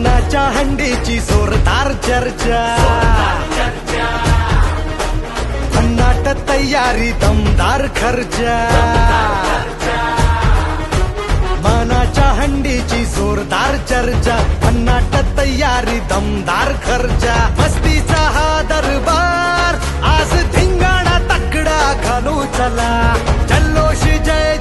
मनाच्या हंडीची जोरदार चर्चा. भन्नाट तयारी दमदार खर्चा. मानाच्या हंडीची जोरदार चर्चा. भन्नाट तयारी दमदार खर्चा. मस्तीचा हा दरबार आज धिंगाणा तकडा घालू चला. जल्लोष जय